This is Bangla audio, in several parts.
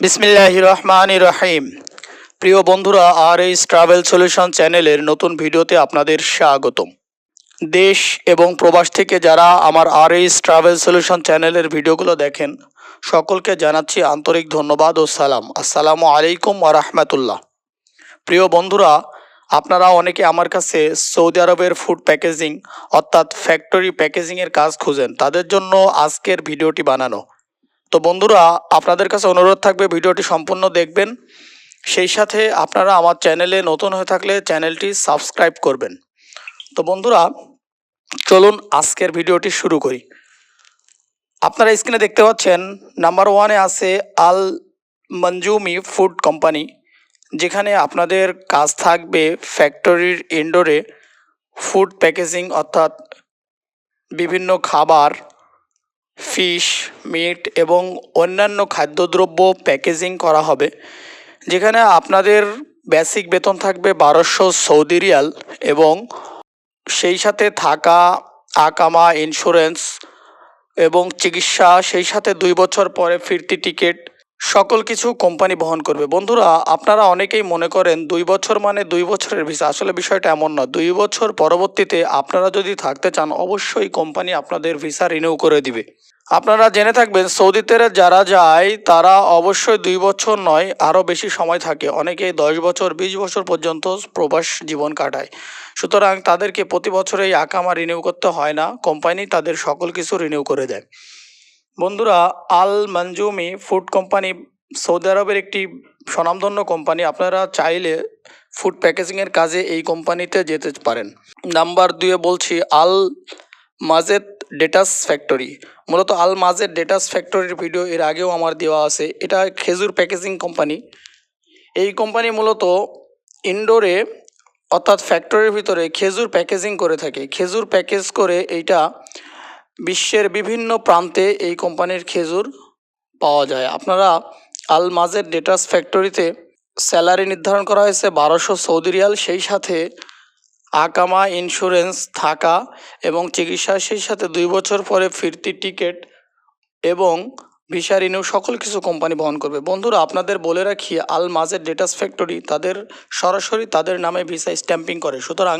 বিসমিল্লাহ রহমান রহিম। প্রিয় বন্ধুরা আর এইস ট্রাভেল সলিউশন চ্যানেলের নতুন ভিডিওতে আপনাদের স্বাগতম। দেশ এবং প্রবাস থেকে যারা আমার আর এইস ট্রাভেল সলিউশন চ্যানেলের ভিডিওগুলো দেখেন, সকলকে জানাচ্ছি আন্তরিক ধন্যবাদ ও সালাম। আসসালামু আলাইকুম রাহমাতুল্লাহ। প্রিয় বন্ধুরা, আপনারা অনেকে আমার কাছে সৌদি আরবের ফুড প্যাকেজিং অর্থাৎ ফ্যাক্টরি প্যাকেজিংয়ের কাজ খুঁজেন। তাদের জন্য আজকের ভিডিওটি বানানো। তো বন্ধুরা, আপনাদের কাছে অনুরোধ থাকবে ভিডিওটি সম্পূর্ণ দেখবেন। সেই সাথে আপনারা আমার চ্যানেলে নতুন হয়ে থাকলে চ্যানেলটি সাবস্ক্রাইব করবেন। তো বন্ধুরা, চলুন আজকের ভিডিওটি শুরু করি। আপনারা স্ক্রিনে দেখতে পাচ্ছেন, নাম্বার ওয়ানে আছে আল মঞ্জুমি ফুড কোম্পানি, যেখানে আপনাদের কাজ থাকবে ফ্যাক্টরির ইনডোরে ফুড প্যাকেজিং অর্থাৎ বিভিন্ন খাবার ফিশ, মিট এবং অন্যান্য খাদ্যদ্রব্য প্যাকেজিং করা হবে, যেখানে আপনাদের বেসিক বেতন থাকবে বারোশো সৌদি রিয়াল এবং সেই সাথে থাকা, আকামা, ইন্স্যুরেন্স এবং চিকিৎসা, সেই সাথে দুই বছর পরে ফিরতি টিকিট সকল কিছু কোম্পানি বহন করবে। বন্ধুরা, আপনারা অনেকেই মনে করেন দুই বছর মানে দুই বছরের ভিসা। আসলে বিষয়টা এমন না দুই বছর পরবর্তীতে আপনারা যদি থাকতে চান, অবশ্যই কোম্পানি আপনাদের ভিসা রিনিউ করে দিবে। আপনারা জেনে থাকবেন, সৌদিতে যারা যায়, তারা অবশ্যই দুই বছর নয়, আরও বেশি সময় থাকে। অনেকেই দশ বছর, বিশ বছর পর্যন্ত প্রবাস জীবন কাটায়। সুতরাং তাদেরকে প্রতি বছর এই আকামা রিনিউ করতে হয় না। কোম্পানি তাদের সকল কিছু রিনিউ করে দেয়। বন্ধুরা, আল মঞ্জুমি ফুড কোম্পানি সৌদি আরবের একটি স্বনামধন্য কোম্পানি। আপনারা চাইলে ফুড প্যাকেজিংয়ের কাজে এই কোম্পানিতে যেতে পারেন। নাম্বার দুয়ে বলছি, আল মাজেদ ডেটাস ফ্যাক্টরি। মূলত আল মাজেদ ডেটাস ফ্যাক্টরির ভিডিও এর আগেও আমার দেওয়া আছে। এটা খেজুর প্যাকেজিং কোম্পানি। এই কোম্পানি মূলত ইনডোরে, অর্থাৎ ফ্যাক্টরির ভিতরে খেজুর প্যাকেজিং করে থাকে। খেজুর প্যাকেজ করে এইটা বিশ্বের বিভিন্ন প্রান্তে এই কোম্পানির খেজুর পাওয়া যায়। আপনারা আল মাজের ডেটাস ফ্যাক্টরিতে স্যালারি নির্ধারণ করা হয়েছে বারোশো সৌদি রিয়াল, সেই সাথে আকামা ইন্স্যুরেন্স থাকা এবং চিকিৎসা, সেই সাথে দুই বছর পরে ফিরতি টিকিট এবং ভিসা রিনিউ সকল কিছু কোম্পানি বহন করবে। বন্ধুরা, আপনাদের বলে রাখি আল মাজের ডেটাস ফ্যাক্টরি তাদের সরাসরি তাদের নামে ভিসা স্ট্যাম্পিং করে। সুতরাং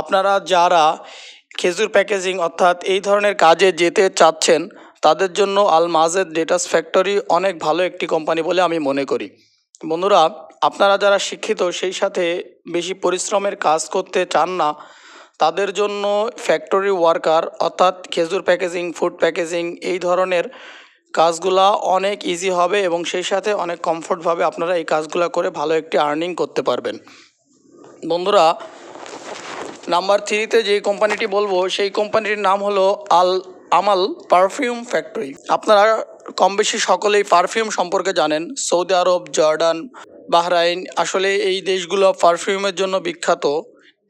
আপনারা যারা খেজুর প্যাকেজিং অর্থাৎ এই ধরনের কাজে যেতে চাচ্ছেন, তাদের জন্য আল মাজেদ ডেটাস ফ্যাক্টরি অনেক ভালো একটি কোম্পানি বলে আমি মনে করি। বন্ধুরা, আপনারা যারা শিক্ষিত, সেই সাথে বেশি পরিশ্রমের কাজ করতে চান না, তাদের জন্য ফ্যাক্টরি ওয়ার্কার অর্থাৎ খেজুর প্যাকেজিং, ফুড প্যাকেজিং এই ধরনের কাজগুলা অনেক ইজি হবে এবং সেই সাথে অনেক কমফোর্টভাবে আপনারা এই কাজগুলো করে ভালো একটি আর্নিং করতে পারবেন। বন্ধুরা নাম্বার থ্রিতে যে কোম্পানিটি বলব, সেই কোম্পানিটির নাম হলো আল আমাল পারফিউম ফ্যাক্টরি। আপনারা কম বেশি সকলেই পারফিউম সম্পর্কে জানেন। সৌদি আরব, জর্ডান, বাহরাইন, আসলে এই দেশগুলো পারফিউমের জন্য বিখ্যাত।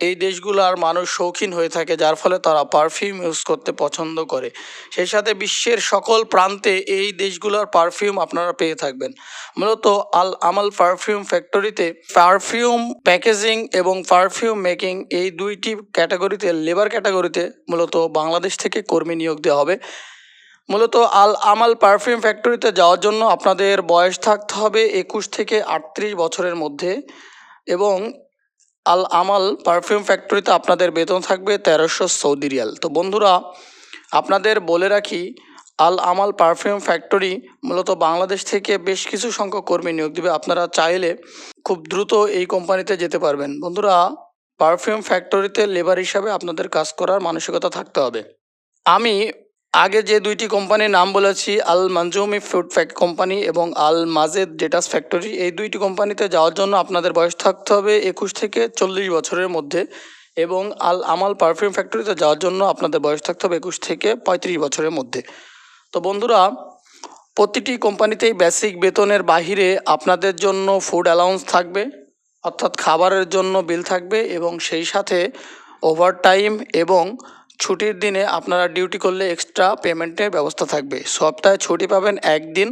এই দেশগুলোর মানুষ শৌখিন হয়ে থাকে, যার ফলে তারা পারফিউম ইউজ করতে পছন্দ করে। সেই সাথে বিশ্বের সকল প্রান্তে এই দেশগুলোর পারফিউম আপনারা পেয়ে থাকবেন। মূলত আল আমাল পারফিউম ফ্যাক্টরিতে পারফিউম প্যাকেজিং এবং পারফিউম মেকিং এই দুইটি ক্যাটাগরিতে লেবার ক্যাটাগরিতে মূলত বাংলাদেশ থেকে কর্মী নিয়োগ দেওয়া হবে। মূলত আল আমাল পারফিউম ফ্যাক্টরিতে যাওয়ার জন্য আপনাদের বয়স থাকতে হবে একুশ থেকে আটত্রিশ বছরের মধ্যে এবং আল আমাল পারফিউম ফ্যাক্টরিতে আপনাদের বেতন থাকবে তেরোশো সৌদি রিয়াল। তো বন্ধুরা, আপনাদের বলে রাখি, আল আমাল পারফিউম ফ্যাক্টরি মূলত বাংলাদেশ থেকে বেশ কিছু সংখ্যক কর্মী নিয়োগ দেবে। আপনারা চাইলে খুব দ্রুত এই কোম্পানিতে যেতে পারবেন। বন্ধুরা, পারফিউম ফ্যাক্টরিতে লেবার হিসাবে আপনাদের কাজ করার মানসিকতা থাকতে হবে। আমি আগে যে দুইটি কোম্পানির নাম বলেছি, আল মঞ্জুমি ফুড ফ্যাক কোম্পানি এবং আল মাজেদ ডেটাস ফ্যাক্টরি, এই দুইটি কোম্পানিতে যাওয়ার জন্য আপনাদের বয়স থাকতে হবে একুশ থেকে চল্লিশ বছরের মধ্যে এবং আল আমাল পারফিউম ফ্যাক্টরিতে যাওয়ার জন্য আপনাদের বয়স থাকতে হবে একুশ থেকে পঁয়ত্রিশ বছরের মধ্যে। তো বন্ধুরা, প্রতিটি কোম্পানিতেই বেসিক বেতনের বাহিরে আপনাদের জন্য ফুড অ্যালাউন্স থাকবে, অর্থাৎ খাবারের জন্য বিল থাকবে এবং সেই সাথে ওভারটাইম এবং ছুটির দিনে আপনারা ডিউটি করলে এক্সট্রা পেমেন্টের ব্যবস্থা থাকবে। সপ্তাহে ছুটি পাবেন একদিন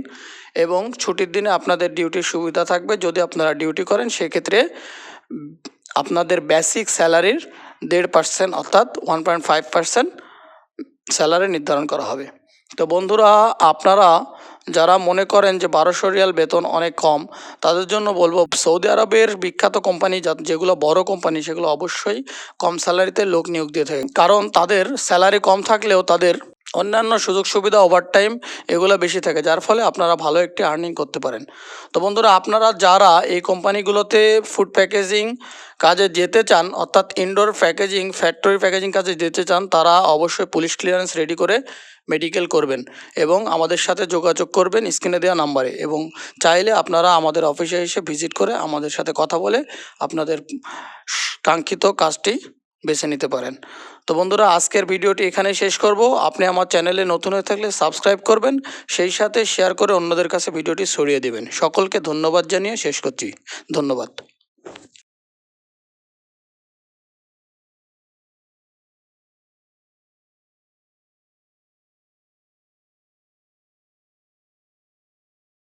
এবং ছুটির দিনে আপনাদের ডিউটির সুবিধা থাকবে। যদি আপনারা ডিউটি করেন, সেক্ষেত্রে আপনাদের বেসিক স্যালারির দেড় পার্সেন্ট অর্থাৎ one point five percent salary নির্ধারণ করা হবে। তো বন্ধুরা, আপনারা যারা মনে করেন যে বারোশো রিয়াল বেতন অনেক কম, তাদের জন্য বলব সৌদি আরবের বিখ্যাত কোম্পানি যেগুলো বড় কোম্পানি, সেগুলো অবশ্যই কম স্যালারিতে লোক নিয়োগ দিয়ে থাকে। কারণ তাদের স্যালারি কম থাকলেও তাদের অন্যান্য সুযোগ সুবিধা ওভারটাইম এগুলো বেশি থাকে, যার ফলে আপনারা ভালো একটি আর্নিং করতে পারেন। তো বন্ধুরা, আপনারা যারা এই কোম্পানিগুলোতে ফুড প্যাকেজিং কাজে যেতে চান, অর্থাৎ ইনডোর প্যাকেজিং ফ্যাক্টরি প্যাকেজিং কাজে যেতে চান, তারা অবশ্যই পুলিশ ক্লিয়ারেন্স রেডি করে মেডিকেল করবেন এবং আমাদের সাথে যোগাযোগ করবেন স্ক্রিনে দেওয়া নাম্বারে এবং চাইলে আপনারা আমাদের অফিসে এসে ভিজিট করে আমাদের সাথে কথা বলে আপনাদের কাঙ্ক্ষিত কাজটি বেছে নিতে পারেন। তো বন্ধুরা, আজকের ভিডিওটি এখানে শেষ করব। আপনি আমার চ্যানেলে নতুন হয়ে থাকলে সাবস্ক্রাইব করবেন, সেই সাথে শেয়ার করে অন্যদের কাছে ভিডিওটি ছড়িয়ে দেবেন। সকলকে ধন্যবাদ জানিয়ে শেষ করছি। ধন্যবাদ।